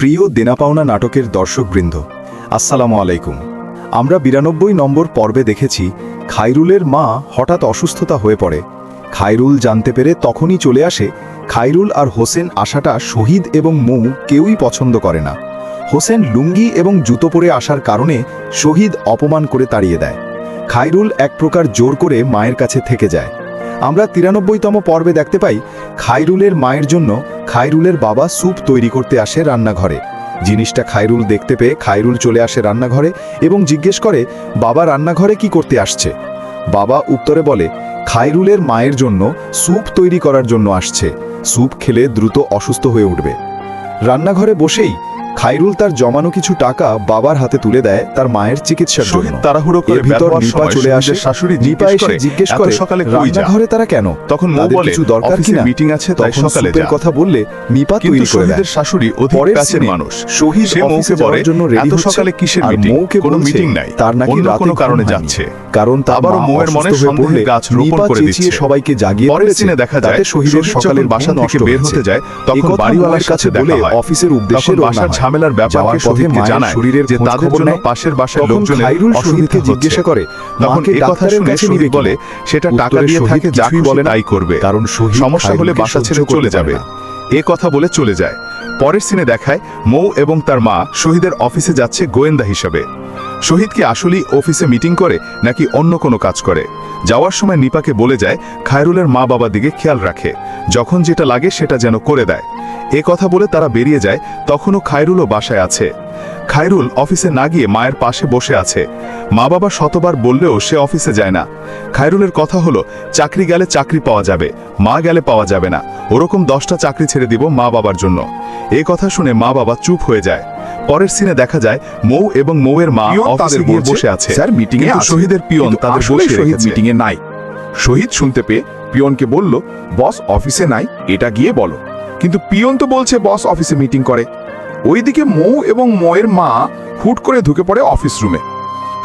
প্রিয় দেনাপাওনা নাটকের দর্শকবৃন্দ, আসসালামু আলাইকুম। আমরা বিরানব্বই নম্বর পর্বে দেখেছি, খাইরুলের মা হঠাৎ অসুস্থতা হয়ে পড়ে। খাইরুল জানতে পেরে তখনই চলে আসে, খাইরুল আর হোসেন আসাটা শহীদ এবং মৌ কেউই পছন্দ করে না। হোসেন লুঙ্গি এবং জুতো পরে আসার কারণে শহীদ অপমান করে তাড়িয়ে দেয়। খাইরুল এক প্রকার জোর করে মায়ের কাছে থেকে যায়। আমরা তিরানব্বইতম পর্বে দেখতে পাই, খাইরুলের মায়ের জন্য খাইরুলের বাবা স্যুপ তৈরি করতে আসে রান্নাঘরে। জিনিসটা খাইরুল দেখতে পেয়ে খাইরুল চলে আসে রান্নাঘরে এবং জিজ্ঞেস করে, বাবা, রান্নাঘরে কি করতে আসছে? বাবা উত্তরে বলে খাইরুলের মায়ের জন্য স্যুপ তৈরি করার জন্য আসছে। স্যুপ খেলে দ্রুত অসুস্থ হয়ে উঠবে। রান্নাঘরে বসেই খাইরুল তার জমানো কিছু টাকা বাবার হাতে তুলে দেয় তার মায়ের চিকিৎসার জন্য। তাড়াহুড়ো করে ভিতর নিপা চলে আসে। শাশুড়ি নিপা এসে জিজ্ঞেস করে সকালে কই যাও?" রান্নাঘরে তারা কেন? তখন মৌ বলে কিছু দরকার কিনা? মিটিং আছে তাই সকালে যা। কথা বললে কিন্তু তৈরি করে দেয়। শহীদের শাশুড়ি অধিক কাছের মানুষ। শহীদ সে মৌকে বলে জন্য এত সকালে কিসের মিটিং মৌকে কোনো মিটিং নাই। তার নাকি রাতে কোনো কারণে যাচ্ছে। কারণ তার আবারও মা মৌয়ের মনে সন্দেহের গাছ রোপণ করে দিচ্ছে। সবাইকে জাগিয়ে পরের। সিনে দেখা যায় শহীদের সকালের বাসা থেকে বের হতে যায় তখন বাড়িওয়ালার কাছে বলে অফিসের উদ্দেশ্যে রওনা। ঝামেলার ব্যাপারকে শহীদকে জানায় শরীরের যে তাদের জন্য পাশের বাসার লোকজন লোকজনের অসুবিধা জিজ্ঞাসা করে তখন মাকে এ কথা শুনে শহীদ বলে? সেটা টাকা দিয়ে থাকে যা বলে তাই করবে। কারণ সমস্যা হলে বাসা ছেড়ে চলে যাবে। এ কথা বলে চলে যায়। পরের সিনে দেখায় মৌ এবং তার মা শহীদের অফিসে যাচ্ছে গোয়েন্দা হিসেবে। শহীদ কি আসলেই অফিসে মিটিং করে, নাকি অন্য কোনো কাজ করে? যাওয়ার সময় নিপাকে বলে যায়, খায়রুলের মা বাবা দিকে খেয়াল রাখে। যখন যেটা লাগে সেটা যেন করে দেয়। এ কথা বলে তারা বেরিয়ে যায়, তখনও খায়রুলও বাসায় আছে। খায়রুল অফিসে না গিয়ে মায়ের পাশে বসে আছে। মা বাবা শতবার বললেও সে অফিসে যায় না। খায়রুলের কথা হলো, চাকরি গেলে চাকরি পাওয়া যাবে, মা গেলে পাওয়া যাবে না। ওরকম দশটা চাকরি ছেড়ে দিব মা বাবার জন্য। এ কথা শুনে মা বাবা চুপ হয়ে যায়। পরের সিনে দেখা যায় মৌ এবং মৌয়ের মা পিয়ন অফিসে তাদের গিয়ে বলছে, বসে আছে। স্যার মিটিং এ শহীদের পিয়ন তাদের বসে শহীদ। মিটিং এ নাই। শহীদ শুনতে পেয়ে পিয়নকে বলল বস অফিসে নাই এটা গিয়ে বলো। কিন্তু পিয়ন তো বলছে বস অফিসে মিটিং করে। ওইদিকে মৌ এবং ময়ের মা হুট করে ঢুকে পড়ে অফিস রুমে।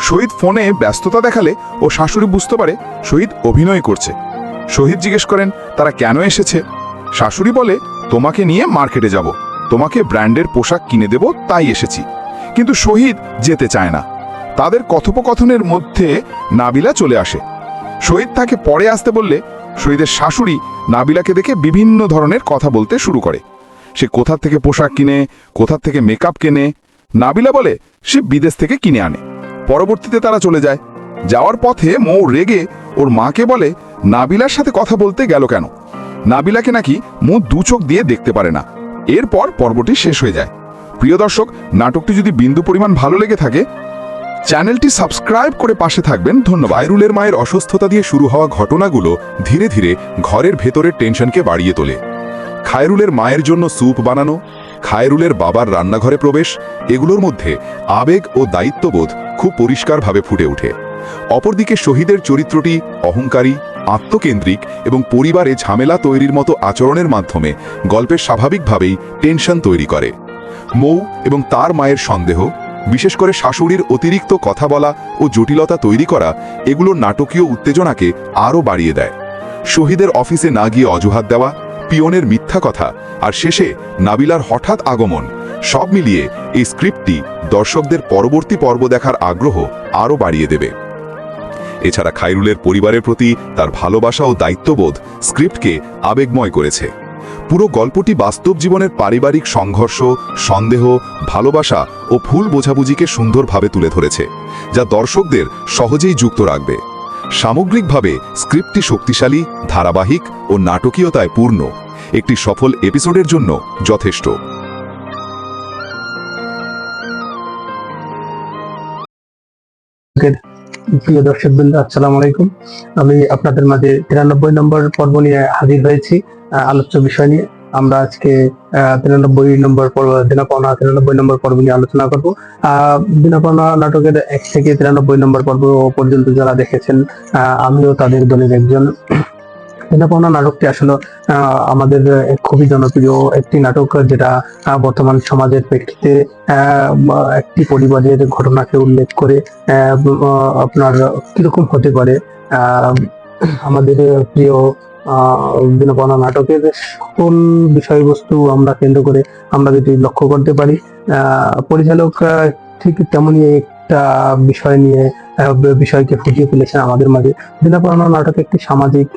শহীদ ফোনে ব্যস্ততা দেখালে ও শাশুড়ি বুঝতে পারে শহীদ অভিনয় করছে। শহীদ জিজ্ঞেস করেন তারা কেন এসেছে? শাশুড়ি বলে তোমাকে নিয়ে মার্কেটে যাব। তোমাকে ব্র্যান্ডের পোশাক কিনে দেব, তাই এসেছি। কিন্তু শহীদ যেতে চায় না। তাদের কথোপকথনের মধ্যে নাবিলা চলে আসে। শহীদ তাকে পরে আসতে বললে, শহীদের শাশুড়ি নাবিলাকে দেখে বিভিন্ন ধরনের কথা বলতে শুরু করে। সে কোথা থেকে পোশাক কিনে, কোথা থেকে মেকআপ কেনে, নাবিলা বলে, সে বিদেশ থেকে কিনে আনে। পরবর্তীতে তারা চলে যায়। যাওয়ার পথে মৌ রেগে ওর মাকে বলে, নাবিলার সাথে কথা বলতে গেল কেন? নাবিলাকে নাকি মৌ দু চোখ দিয়ে দেখতে পারে না। এরপর পর্বটি শেষ হয়ে যায়। প্রিয় দর্শক, নাটকটি যদি বিন্দু পরিমাণ ভালো লেগে থাকে, চ্যানেলটি সাবস্ক্রাইব করে পাশে থাকবেন। ধন্যবাদ। ভাইরুলের মায়ের অসুস্থতা দিয়ে শুরু হওয়া ঘটনাগুলো ধীরে ধীরে ঘরের ভেতরের টেনশনকে বাড়িয়ে তোলে। খায়রুলের মায়ের জন্য স্যুপ বানানো, খায়রুলের বাবার রান্নাঘরে প্রবেশ, এগুলোর মধ্যে আবেগ ও দায়িত্ববোধ খুব পরিষ্কারভাবে ফুটে ওঠে। অপরদিকে শহীদের চরিত্রটি অহংকারী, আত্মকেন্দ্রিক এবং পরিবারে ঝামেলা তৈরির মতো আচরণের মাধ্যমে গল্পের স্বাভাবিকভাবেই টেনশন তৈরি করে। মৌ এবং তার মায়ের সন্দেহ, বিশেষ করে শাশুড়ির অতিরিক্ত কথা বলা ও জটিলতা তৈরি করা এগুলোর নাটকীয় উত্তেজনাকে আরও বাড়িয়ে দেয়। শহীদের অফিসে না গিয়ে অজুহাত দেওয়া, পিয়নের মিথ্যা কথা আর শেষে নাবিলার হঠাৎ আগমন, সব মিলিয়ে এই স্ক্রিপ্টটি দর্শকদের পরবর্তী পর্ব দেখার আগ্রহ আরও বাড়িয়ে দেবে। এছাড়া খাইরুলের পরিবারের প্রতি তার ভালোবাসা ও দায়িত্ববোধ স্ক্রিপ্টকে আবেগময় করেছে। পুরো গল্পটি বাস্তব জীবনের পারিবারিক সংঘর্ষ, সন্দেহ, ভালোবাসা ও ভুল বোঝাবুঝিকে সুন্দরভাবে তুলে ধরেছে, যা দর্শকদের সহজেই যুক্ত রাখবে। সামগ্রিকভাবে, স্ক্রিপ্টটি শক্তিশালী, ধারাবাহিক ও নাটকীয়তায় পূর্ণ। একটি সফল এপিসোডের জন্য যথেষ্ট। প্রিয় দর্শক বৃন্দ আসসালামু আলাইকুম। আমি আপনাদের মাঝে তিরানব্বই নম্বর পর্ব নিয়ে হাজির হয়েছি আলোচ্য বিষয় নিয়ে। আমরা আজকে তিরানব্বই নম্বর পর্ব দিনাপনা তিরানব্বই নম্বর পর্ব নিয়ে আলোচনা করব। আহ, দিনাপাওনা নাটকের এক থেকে তিরানব্বই নম্বর পর্ব পর্যন্ত যারা দেখেছেন আমিও তাদের দলের একজন। দিনাপাওনা নাটকটি আসলে আমাদের খুবই জনপ্রিয় একটি নাটক যেটা বর্তমান সমাজের প্রেক্ষিতে একটি পরিবারের ঘটনাকে উল্লেখ করে আপনার কীরকম হতে পারে। আমাদের প্রিয় দিনপনা নাটকের সকল বিষয়বস্তু আমরা কেন্দ্র করে আমরা যদি লক্ষ্য করতে পারি পরিচালক ঠিক তেমনই একটা বিষয় নিয়ে বিষয়কে ফুটিয়ে তুলেছেন আমাদের মাঝে। দিনপনা নাটক একটি সামাজিক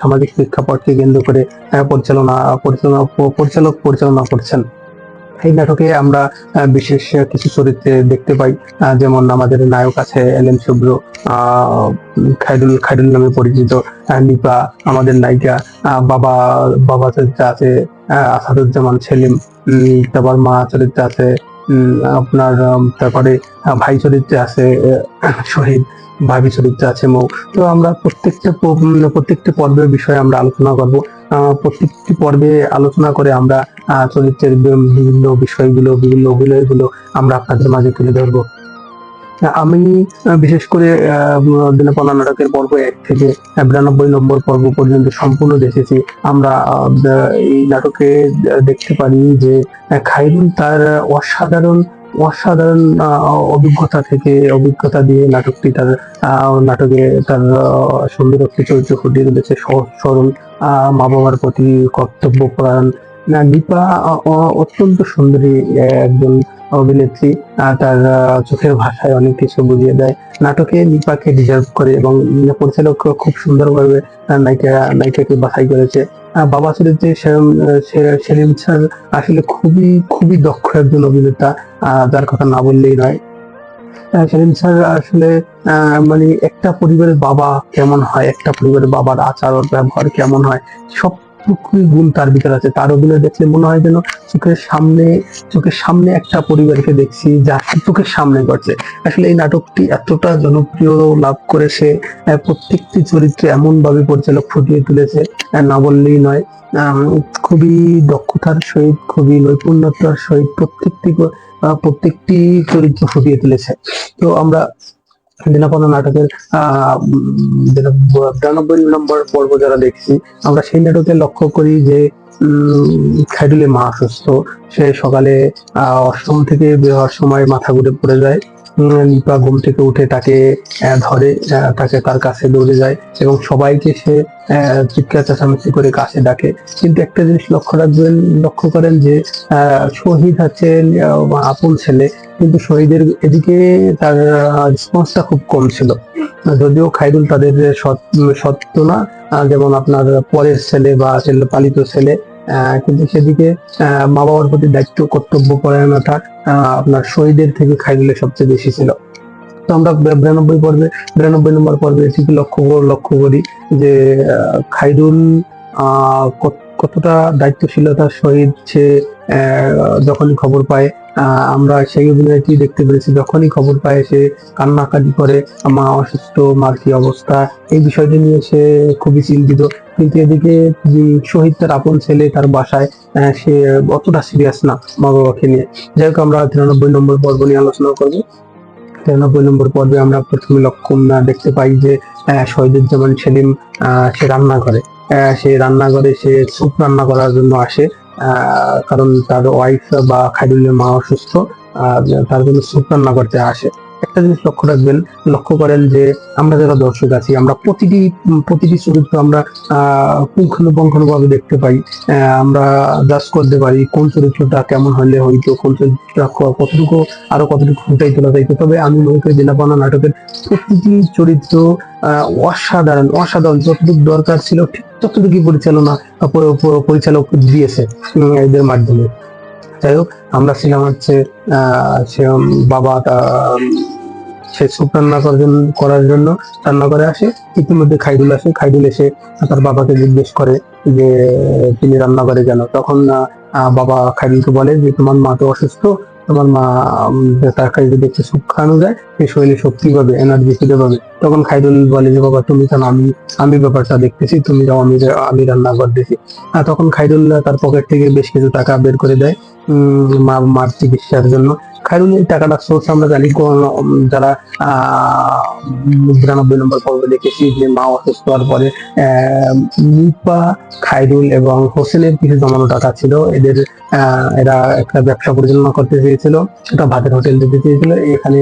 সামাজিক প্রেক্ষাপটকে কেন্দ্র করে পরিচালনা পরিচালনা, পরিচালক পরিচালনা করছেন। এই নাটকে আমরা বিশেষ কিছু চরিত্রে দেখতে পাই যেমন আমাদের নায়ক আছে এল এম শুভ্র খাইরুল খাইরুল নামে পরিচিত নিপা, আমাদের নায়িকা বাবা বাবা চরিত্রে আছে আসাদুজ্জামান সেলিম তারপর মা চরিত্রে আছে আপনার তারপরে ভাই চরিত্রে আছে শহীদ, ভাবি চরিত্রে আছে, মৌ। তো আমরা প্রত্যেকটা প্রত্যেকটি প্রত্যেকটা পর্বের বিষয়ে আমরা আলোচনা করব। প্রত্যেকটি পর্বে আলোচনা করে আমরা চরিত্রের বিভিন্ন বিষয়গুলো, বিভিন্ন অভিনয়গুলো আমরা আপনাদের মাঝে তুলে ধরবো। আমি বিশেষ করে দিনপনা নাটকের পর্ব এক থেকে বিরানব্বই নম্বর পর্ব পর্যন্ত সম্পূর্ণ দেখেছি। আমরা এই নাটকে দেখতে পারি যে খাইরুল তার অসাধারণ অসাধারণ অভিজ্ঞতা থেকে অভিজ্ঞতা দিয়ে নাটকটি তার নাটকে তার সুন্দর একটি চরিত্র ফুটিয়ে তুলেছে। সরল মা বাবার প্রতি কর্তব্য পরায়ণ দীপা অত্যন্ত সুন্দরী একজন অভিনেত্রী তার চোখের ভাষায় অনেক কিছু বুঝিয়ে দেয়। নাটকে দীপাকে ডিজার্ভ করে এবং পরিচালক খুব সুন্দরভাবে নায়িকা, নায়িকাকে বাছাই করেছে। বাবা চরিত্রে সেলিম স্যার আসলে খুবই খুবই দক্ষ একজন অভিনেতা যার কথা না বললেই নয়। সেলিম স্যার আসলে মানে একটা পরিবারের বাবা কেমন হয়, একটা পরিবারের বাবার আচার ব্যবহার কেমন হয়, সব টুকুই গুণ তার ভিতরে আছে। তার অভিনয় দেখলে মনে হয় যেন চোখের সামনে চোখের সামনে একটা পরিবারকে দেখছি যা চোখের সামনে ঘটছে। আসলে এই নাটকটি এতটা জনপ্রিয় লাভ করেছে প্রত্যেকটি চরিত্রে এমন ভাবে পরিচালক ফুটিয়ে তুলেছে না বললেই নয়। খুবই দক্ষতার সহিত, খুবই নৈপুণ্যতার সহিত প্রত্যেকটি ক- প্রত্যেকটি চরিত্র ফুটিয়ে তুলেছে। তো আমরা দিনাপনা নাটকের বিরানব্বই নম্বর পর্ব যারা দেখছি, আমরা সেই নাটকে লক্ষ্য করি যে খাইডুলে মা অসুস্থ। সে সকালে অষ্টম থেকে বের হওয়ার সময় মাথা ঘুরে পড়ে যায়। নিপা ঘুম থেকে উঠে তাকে ধরে তাকে তার কাছে দৌড়ে যায় এবং সবাইকে সে চিৎকার চেঁচামেচি করে কাছে ডাকে। কিন্তু একটা জিনিস লক্ষ্য রাখবেন, লক্ষ্য করেন যে শহীদ হচ্ছেন আপন ছেলে। কিন্তু শহীদের এদিকে তার রেসপন্সটা খুব কম ছিল। যদিও খাইরুল তাদের সত্য না যেমন আপনার পরের ছেলে বা পালিত ছেলে কিন্তু সেদিকে মা বাবার প্রতি দায়িত্ব, কর্তব্য পরায়ণতা আপনার শহীদের থেকে খাইরুলের সবচেয়ে বেশি ছিল। তো আমরা বিরানব্বই পর্বে, বিরানব্বই নম্বর পর্বে এটিকে লক্ষ্য লক্ষ্য করি যে খাইরুল কতটা দায়িত্বশীলতার সহিত সে যখনই খবর পায় আমরা সেই অভিনয়টি দেখতে পেরেছি। যখনই খবর পায় সে কান্নাকাটি করে মা অসুস্থ মার কি অবস্থা এই বিষয়টি নিয়ে সে খুবই চিন্তিত। কিন্তু এদিকে শহীদ তার আপন ছেলে তার বাসায় সে অতটা সিরিয়াস না মা বাবাকে নিয়ে। যাই হোক আমরা তিরানব্বই নম্বর পর্ব নিয়ে আলোচনা করব। তিরানব্বই নম্বর পর্বে আমরা প্রথমে লক্ষ্য আহ, দেখতে পাই যে শহীদুজ্জামান সেলিম সে রান্না করে সে রান্নাঘরে সে স্যুপ রান্না করার জন্য আসে। কারণ তার ওয়াইফ বা খাইরুলের মা অসুস্থ তার জন্য স্যুপ রান্না করতে আসে। একটা জিনিস লক্ষ্য রাখবেন, লক্ষ্য করেন যে আমরা যারা দর্শক আছি, আমরা প্রতিটি প্রতিটি চরিত্র আমরা পুঙ্খানুপুঙ্খানুভাবে দেখতে পাই আমরা জাজ করতে পারি কোন চরিত্রটা কেমন হলে হইতো, কোন চরিত্রটা কতটুকু, আরও কতটুকু ফুটাই তোলা যাইতো তবে আমি মনে করি দিনাপানা নাটকের প্রতিটি চরিত্র অসাধারণ অসাধারণ, যতটুকু দরকার ছিল ঠিক ততটুকুই পরিচালনা পরিচালক দিয়েছে এদের মাধ্যমে। যাই হোক, আমরা ছিলাম হচ্ছে বাবা সে স্যুপ রান্না করার জন্য করার জন্য রান্না করে আসে। ইতিমধ্যে খাইদুল আসে। খাইদুল এসে তার বাবাকে জিজ্ঞেস করে যে তিনি রান্না করে কেন? তখন বাবা খাইডুলকে বলে যে, তোমার মা তো অসুস্থ তোমার মা উম, যদি একটু স্যুপ খাওয়ানো যায় সে শরীরে শক্তি পাবে এনার্জি ফিরে পাবে। তখন খাইদুল বলে যে বাবা তুমি কেন আমি আমি ব্যাপারটা দেখতেছি তুমি যাও আমি আমি রান্না করতেছি। আর তখন খাইদুল্লাহ তার পকেট থেকে বেশ কিছু টাকা বের করে দেয় মা মার চিকিৎসার জন্য। খায়রুল টাকাটা সোর্স আমরা জানি যারা আহ, নম্বর পর্বে দেখেছি যে মা অসুস্থ হওয়ার পরে নিপা খায়রুল এবং হোসেনের কিছু জমানো টাকা ছিল। এদের এরা একটা ব্যবসা পরিচালনা করতে চেয়েছিল সেটা ভাতের হোটেল দিতে চেয়েছিল। এখানে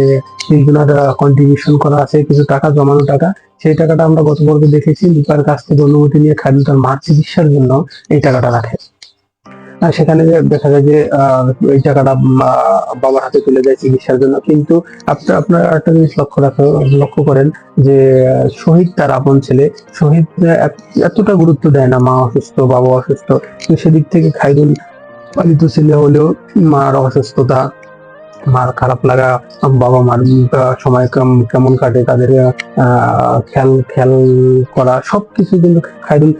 তিনজনের কন্ট্রিবিউশন করা আছে কিছু টাকা জমানো টাকা। সেই টাকাটা আমরা গত পর্বে দেখেছি। নিপার কাছ থেকে অনুমতি নিয়ে খায়রুল তার মার চিকিৎসার জন্য এই টাকাটা রাখে। সেখানে দেখা যায় যে এই টাকাটা বাবার হাতে তুলে দেয় চিকিৎসার জন্য। কিন্তু আপনার আপনার একটা জিনিস লক্ষ্য রাখা, লক্ষ্য করেন যে, শহীদ তার আপন ছেলে। শহীদ এতটা গুরুত্ব দেয় না, মা অসুস্থ বাবা অসুস্থ। সেদিক থেকে খাইদুল পালিত ছেলে হলেও মার অসুস্থতা মার খারাপ লাগা বাবা মার সময় কেমন কাটে তাদের আহ, খেয়াল খেয়াল করা সবকিছু কিন্তু খাইরুল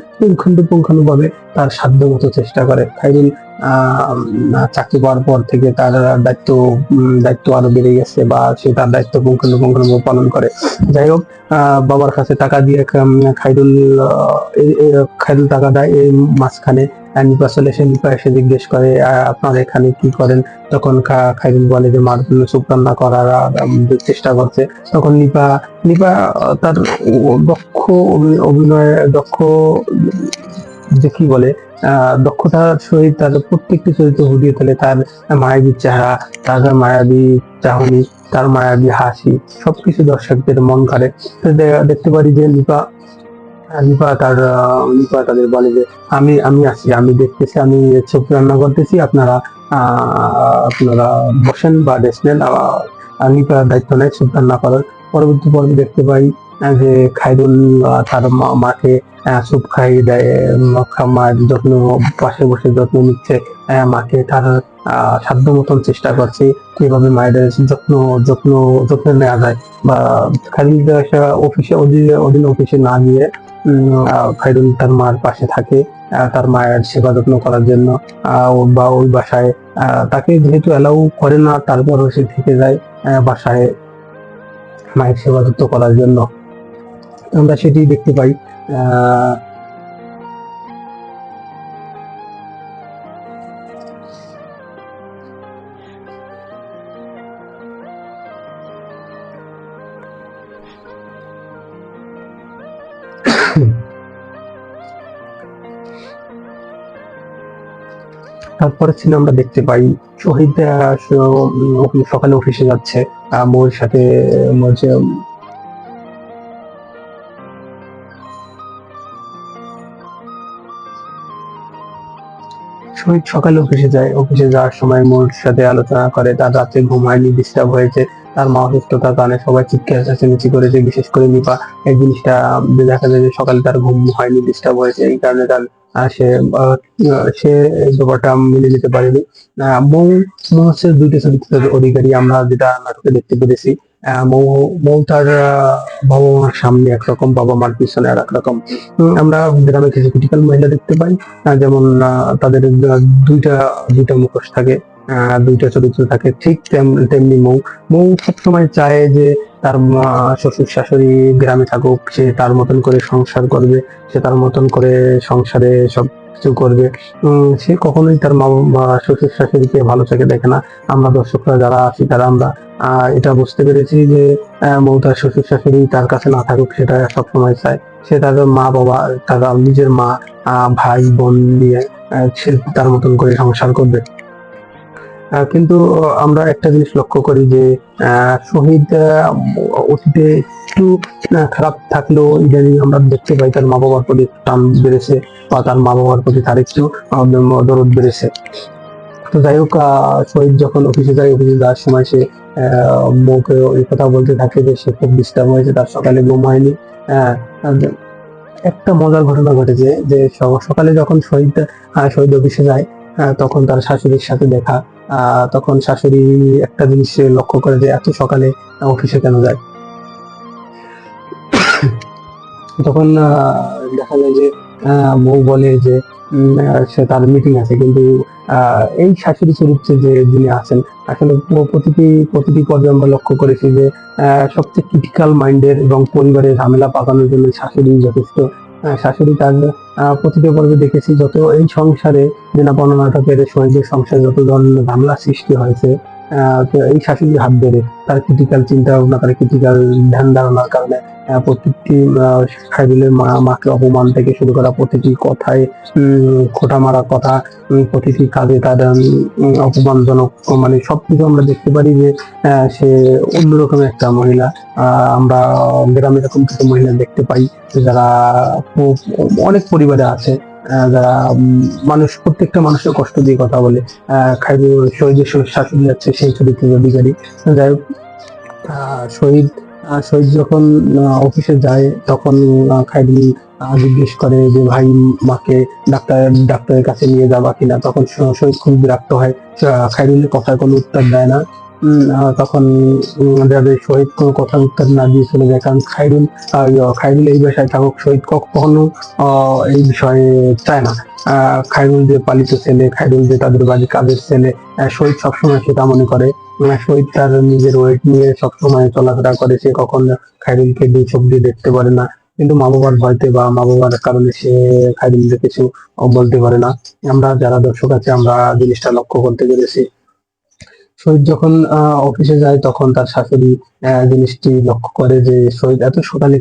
পুঙ্খানু ভাবে তার সাধ্য মতো চেষ্টা করে। খাইরুল চাকরি পাওয়ার পর থেকে তার দায়িত্ব দায়িত্ব আরও বেড়ে গেছে বা সে তার দায়িত্ব পুঙ্খানু পুঙ্খানু পালন করে। যাই হোক বাবার কাছে টাকা দিয়ে খাইরুল খাইরুল টাকা দেয় এই মাঝখানে। নিপা চলে এসে নিপা এসে জিজ্ঞেস করে আপনারা এখানে কি করেন? তখন খাইরুল বলে যে, মার জন্য সুপ রান্না করার চেষ্টা করছে। তখন নিপা নিপা তার দক্ষ অভি- অভিনয়, দক্ষ, যে কি বলে দক্ষতার সহিত তার প্রত্যেকটি চরিত্র ফুটিয়ে তোলে। তার মায়াবী চেহারা, তার মায়াবী চাহনি, তার মায়াবী হাসি, সবকিছু দর্শকদের মন দে- দেখতে পারি যে নিপা নিপা তার আহ, তাদের বলে যে আমি আমি আমি দেখতেছি আমি ছবি রান্না করতেছি আপনারা আপনারা বসেন বা আহ, দায়িত্ব নেয় ছবি রান্না করার। পরবর্তী পর্বে দেখতে পাই যে খাইরুল তার মা- মাকে আহ, স্যুপ খাইয়ে দেয় মায়ের যত্ন পাশে বসে যত্ন নিচ্ছে মাকে তার সাধ্য মতন চেষ্টা করছে কীভাবে মায়ের যত্ন যত্ন যত্ন নেওয়া যায়। বা একটা অফিসে অধীনে অফিসে না গিয়ে খাইরুল তার মার পাশে থাকে তার মায়ের সেবা যত্ন করার জন্য বা ওই বাসায় তাকে যেহেতু অ্যালাউ করে না, তারপরও সে থেকে যায় বাসায় মায়ের সেবা যত্ন করার জন্য। আমরা সেটি দেখতে পাই তারপরে ছিল আমরা দেখতে পাই শহীদ সকালে অফিসে যাচ্ছে মৌর সাথে শহীদ সকালে অফিসে যায়, অফিসে যাওয়ার সময় মোর সাথে আলোচনা করে, তার রাতে ঘুম হয়নি, ডিস্টার্ব হয়েছে, তার মা অসুস্থতার কারণে সবাই চিৎকার চেঁচামেচি করেছে, বিশেষ করে নিপা। এই জিনিসটা দেখা যায় যে সকালে তার ঘুম হয়নি, ডিস্টার্ব হয়েছে, এই কারণে তার সে সে ব্যাপারটা মেনে নিতে পারেনি। মৌ চরিত্রের অধিকারী আমরা যেটা নাটকে দেখতে পেরেছি। মৌ মৌ তার বাবা মার সামনে একরকম বাবা মার পিছনে আর একরকম আমরা গ্রামে কিছু ক্রিটিক্যাল মহিলা দেখতে পাই। যেমন তাদের দুইটা দুইটা মুখোশ থাকে দুইটা চরিত্র থাকে, ঠিক তেম- তেমনি মৌ। মৌ সবসময় চায় যে তার শ্বশুর শাশুড়ি গ্রামে থাকুক সে তার মতন করে সংসার করবে সে তার মতন করে সংসারে সব কিছু করবে। সে কখনোই তার মা শ্বশুর শাশুড়িকে ভালো চোখে দেখে না। আমরা দর্শকরা যারা আছি তারা আমরা এটা বুঝতে পেরেছি যে মৌ তার শ্বশুর শাশুড়ি তার কাছে না থাকুক সেটা সবসময় চায়। সে তার মা বাবা তার নিজের মা ভাই বোন আহ, সে তার মতন করে সংসার করবে। কিন্তু আমরা একটা জিনিস লক্ষ্য করি যে শহীদ অতীতে একটু খারাপ থাকলেও ইদানিং আমরা দেখতে পাই তার মা বাবার প্রতি টান বেড়েছে বা তার মা বাবার প্রতি তার একটু দরদ বেড়েছে। তো যাই হোক শহীদ যখন অফিসে যায় অফিসে যাওয়ার সময় সে বউকে এই কথা বলতে থাকে যে সে খুব ডিস্টার্ব হয়েছে তার সকালে ঘুম হয়নি। আহ, একটা মজার ঘটনা ঘটেছে যে সকালে যখন শহীদ শহীদ অফিসে যায় তখন তার শাশুড়ির সাথে দেখা তখন শাশুড়ি একটা জিনিস লক্ষ্য করে যে এত সকালে অফিসে কেন যায়? তখন দেখা যায় যে বউ বলে যে সে তার মিটিং আছে, কিন্তু এই শাশুড়ি চরিত্রে যে যিনি আছেন, আসলে প্রতিটি প্রতিটি পর্যায়ে আমরা লক্ষ্য করেছি যে সবচেয়ে ক্রিটিক্যাল মাইন্ডের এবং পরিবারের ঝামেলা পাকানোর জন্য শাশুড়ি যথেষ্ট শাশুড়ি তার প্রতিটি পর্বে দেখেছি যত এই সংসারে জেনা বর্ণনাটকের শহীদের সংসারে যত ধরনের ঝামেলা সৃষ্টি হয়েছে এই শাশুড়ি হাত ধরে তার ক্রিটিক্যাল চিন্তা ভাবনা তার ক্রিটিক্যাল ধ্যান ধারণার কারণে প্রত্যেকটি খাইরুলের মা, মাকে অপমান থেকে শুরু করা প্রতিটি কথায় খোটা মারা কথা প্রতিটি কাজে তার অপমানজনক মানে সবকিছু আমরা দেখতে পারি যে সে অন্যরকম একটা মহিলা। আমরা গ্রামে এরকম কিছু মহিলা দেখতে পাই, যারা অনেক পরিবারে আছে। যারা মানুষ প্রত্যেকটা মানুষের কষ্ট দিয়ে কথা বলে। আহ, শহীদের সঙ্গে শাশুড়ি যাচ্ছে সেই চরিত্রের অধিকারী যাই হোক, শহীদ শহীদ যখন অফিসে যায় তখন আহ, জিজ্ঞেস করে যে ভাই মাকে ডাক্তার ডাক্তারের কাছে নিয়ে যাবা কিনা? তখন শহীদ খুব বিরক্ত হয়। খাইরুলের কথার কোনো উত্তর দেয় না। তখন যাদের শহীদ কোনো কথার উত্তর না দিয়ে চলে যায়। কারণ খাইরুল খাইরুল এই বাসায় থাকুক শহীদ কখনো এই বিষয়ে চায় না। খাইরুল যে পালিত ছেলে খাইরুল যে তাদের বাড়ির কাজের ছেলে শহীদ সবসময় সেটা মনে করে। আহ, শহীদ তার নিজের ওয়েট নিয়ে সবসময় চলাফেরা করে সে কখন খাইরুলকে দুই চোখ দিয়ে দেখতে পারে না। কিন্তু মা বাবার ভয়তে বা মা বাবার কারণে সে খাইরুলকে কিছু বলতে পারে না। আমরা যারা দর্শক আছে আমরা জিনিসটা লক্ষ্য করতে পেরেছি। শহীদ যখন অফিসে যায় তখন তার শাশুড়ি জিনিসটি লক্ষ্য করে যে শহীদ এত সকালে